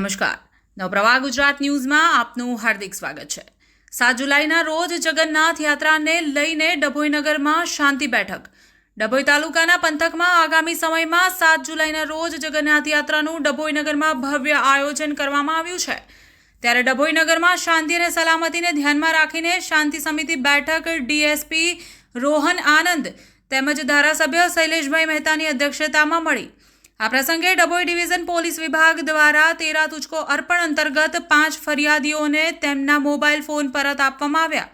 નમસ્કાર. નવપ્રવાહ ગુજરાત ન્યૂઝમાં આપનું હાર્દિક સ્વાગત છે. સાત જુલાઈના રોજ જગન્નાથ યાત્રાને લઈને ડભોઈનગરમાં શાંતિ બેઠક. ડભોઈ તાલુકાના પંથકમાં આગામી સમયમાં સાત જુલાઈના રોજ જગન્નાથ યાત્રાનું ડભોઈનગરમાં ભવ્ય આયોજન કરવામાં આવ્યું છે. ત્યારે ડભોઈનગરમાં શાંતિ અને સલામતીને ધ્યાનમાં રાખીને શાંતિ સમિતિ બેઠક ડીએસપી રોહન આનંદ તેમજ ધારાસભ્ય શૈલેષભાઈ મહેતાની અધ્યક્ષતામાં મળી. આ પ્રસંગે ડભોઈ ડિવિઝન પોલીસ વિભાગ દ્વારા તેરા તુચકો અર્પણ અંતર્ગત પાંચ ફરિયાદીઓને તેમના મોબાઈલ ફોન પરત આપવામાં આવ્યા.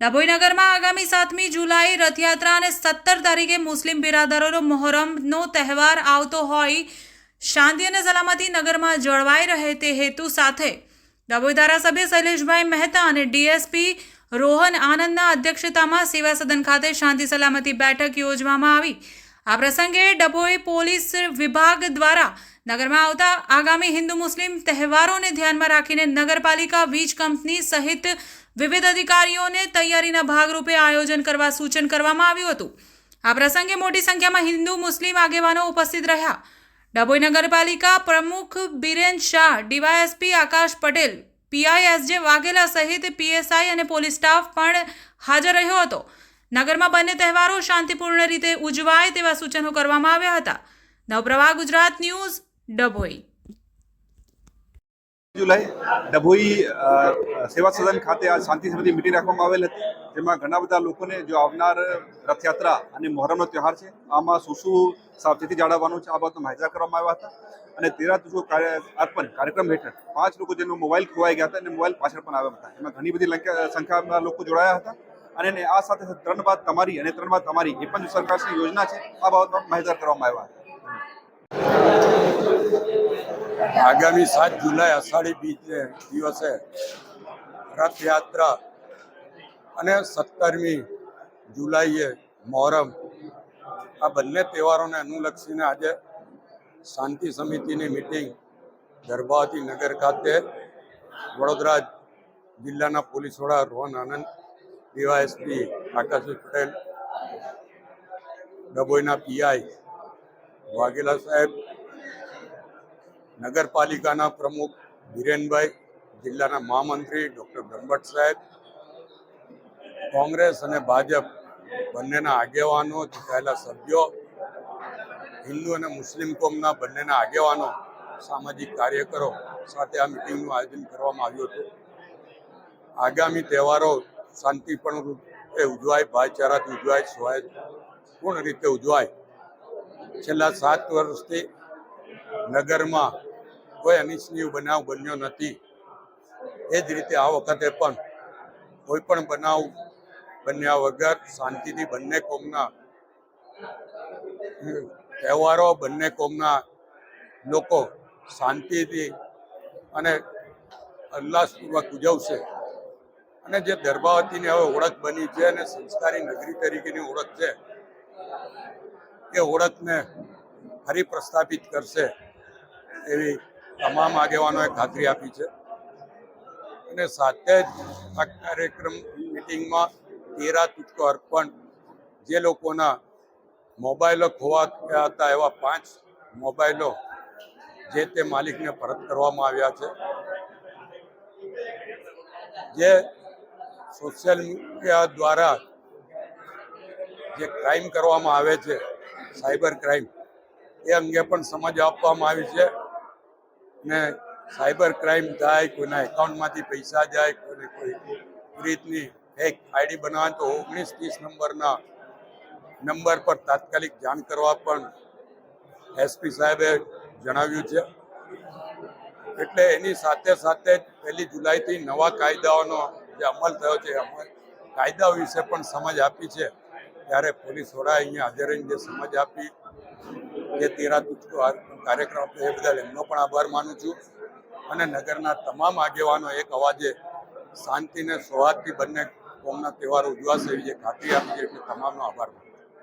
ડભોઈનગરમાં આગામી સાતમી જુલાઈ રથયાત્રા અને સત્તર તારીખે મુસ્લિમ બિરાદરોનો મોહરમનો તહેવાર આવતો હોય, શાંતિ અને સલામતી નગરમાં જળવાઈ રહે તે હેતુ સાથે. ડભોઈ ધારાસભ્ય શૈલેષભાઈ મહેતા અને ડીએસપી રોહન આનંદના અધ્યક્ષતામાં સેવા સદન ખાતે શાંતિ સલામતી બેઠક યોજવામાં આવી. આ પ્રસંગે ડભોઈ પોલીસ વિભાગ દ્વારા નગરમાં આવતા આગામી હિન્દુ મુસ્લિમ તહેવારોને ધ્યાનમાં રાખીને નગરપાલિકા વીજ કંપની સહિત વિવિધ અધિકારીઓને તૈયારીના ભાગરૂપે આયોજન કરવા સૂચન કરવામાં આવ્યું હતું. આ પ્રસંગે મોટી સંખ્યામાં હિન્દુ મુસ્લિમ આગેવાનો ઉપસ્થિત રહ્યા. ડભોઈ નગરપાલિકા પ્રમુખ Biren Shah, DYSP Akash Patel PI S J Vaghela સહિત પીએસઆઈ અને પોલીસ સ્ટાફ પણ હાજર રહ્યો હતો. નગરમાં બંને તહેવારો શાંતિપૂર્ણ રીતે ઉજવાય તેવા સૂચનો કરવામાં આવ્યા હતા. નવપ્રવાહ ગુજરાત ન્યૂઝ, ડભોઈ. જુલાઈ, ડભોઈ સેવા સદન ખાતે આ શાંતિ સમિતિ મિટિંગ રાખવામાં આવેલ હતી, જેમાં ઘણા બધા લોકોને જો આવનાર રથયાત્રા અને મોહરમનો તહેવાર છે, આમાં શું શું સાવચેતી જાળવવાનું છે, આ બાબતનો માહિતગાર કરવામાં આવ્યા હતા. અને તેરા તુજો અર્પણ, કાર્યક્રમ હેઠળ પાંચ લોકો જેનો મોબાઈલ ખોવાઈ ગયા હતા અને મોબાઈલ પાછળ પણ આવ્યા હતા. એમાં ઘણી બધી સંખ્યામાં લોકો જોડાયા હતા. અને આ સાથે ત્રણ બાદ તમારી અને ત્રણ બાદ તમારી એ પણ સરકારની યોજના છે, આ બાબતમાં માહિતગાર કરવામાં આવ્યા આગામી સાત જુલાઈ અષાઢી બીજને દિવસે રથયાત્રા અને સત્તરમી જુલાઈએ મોહરમ, આ બંને તહેવારોને અનુલક્ષીને આજે શાંતિ સમિતિની મિટિંગ ગર્ભાવતી નગર ખાતે વડોદરા જિલ્લાના પોલીસ વડા રોહન આનંદ ડીવાયએસપી આકાશભાઈ પટેલ ડભોઈના પીઆઈ વાઘેલા સાહેબ, નગરપાલિકાના પ્રમુખ ધીરેનભાઈ જિલ્લાના મહામંત્રી ડૉક્ટર બ્રહ્મભટ્ટ સાહેબ, કોંગ્રેસ અને ભાજપ બંનેના આગેવાનો ચૂંટાયેલા સભ્યો, હિન્દુ અને મુસ્લિમ કોમના બંનેના આગેવાનો, સામાજિક કાર્યકરો સાથે આ મિટિંગનું આયોજન કરવામાં આવ્યું હતું. આગામી તહેવારો શાંતિપૂર્ણ એ ઉજવાય, ભાઈચારાથી ઉજવાય, સ્વાય પૂર્ણ રીતે ઉજવાય? છેલ્લા સાત વર્ષથી નગરમાં કોઈ અનિચ્છનીય બનાવ બન્યો નથી. એ જ રીતે આ વખતે પણ કોઈ પણ બનાવ બન્યા વગર શાંતિથી બંને કોમના તહેવારો, બંને કોમના લોકો શાંતિથી અને ઉલ્લાસપૂર્વક ઉજવશે. અને જે ગર્ભાવતીની હવે ઓળખ બની છે અને સંસ્કારી નગરી તરીકેની ઓળખ છે, એ ઓળખને ફરી પ્રસ્થાપિત કરશે એવી તમામ આગેવાનોએ ખાતરી આપી છે. અને સાથે જ આ કાર્યક્રમ મિટિંગમાં તેરા તુચકો અર્પણ, જે લોકોના મોબાઈલો ખોવા ગયા હતા એવા પાંચ મોબાઈલો જે તે માલિકને પરત કરવામાં આવ્યા છે. જે સોશિયલ મીડિયા દ્વારા જે ક્રાઇમ કરવામાં આવે છે સાયબર ક્રાઇમ એ અંગે પણ સમજ આપવામાં આવી છે ને સાયબર ક્રાઇમ થાય, કોઈના એકાઉન્ટમાંથી પૈસા જાય, કોઈને કોઈ રીતની ફેક આઈડી બનાવે તો ઓગણીસ ત્રીસ નંબરના નંબર પર તાત્કાલિક જાણ કરવા પણ એસપી સાહેબે જણાવ્યું છે. એટલે એની સાથે સાથે પહેલી જુલાઈથી નવા કાયદાઓનો જે અમલ થયો છે અમલ કાયદા વિશે પણ સમજ આપી છે ત્યારે પોલીસ વડા અહીંયા હાજર રહીને જે સમજ આપી જે તેરા તુચકો કાર્યક્રમ આપ્યો એ બદલ એમનો પણ આભાર માનું છું અને નગરના તમામ આગેવાનો એક અવાજે શાંતિને સૌહાર્દથી બંને કોમના તહેવારો ઉજવાશે એવી જે ખાતરી આપી છે તમામનો આભાર માનું.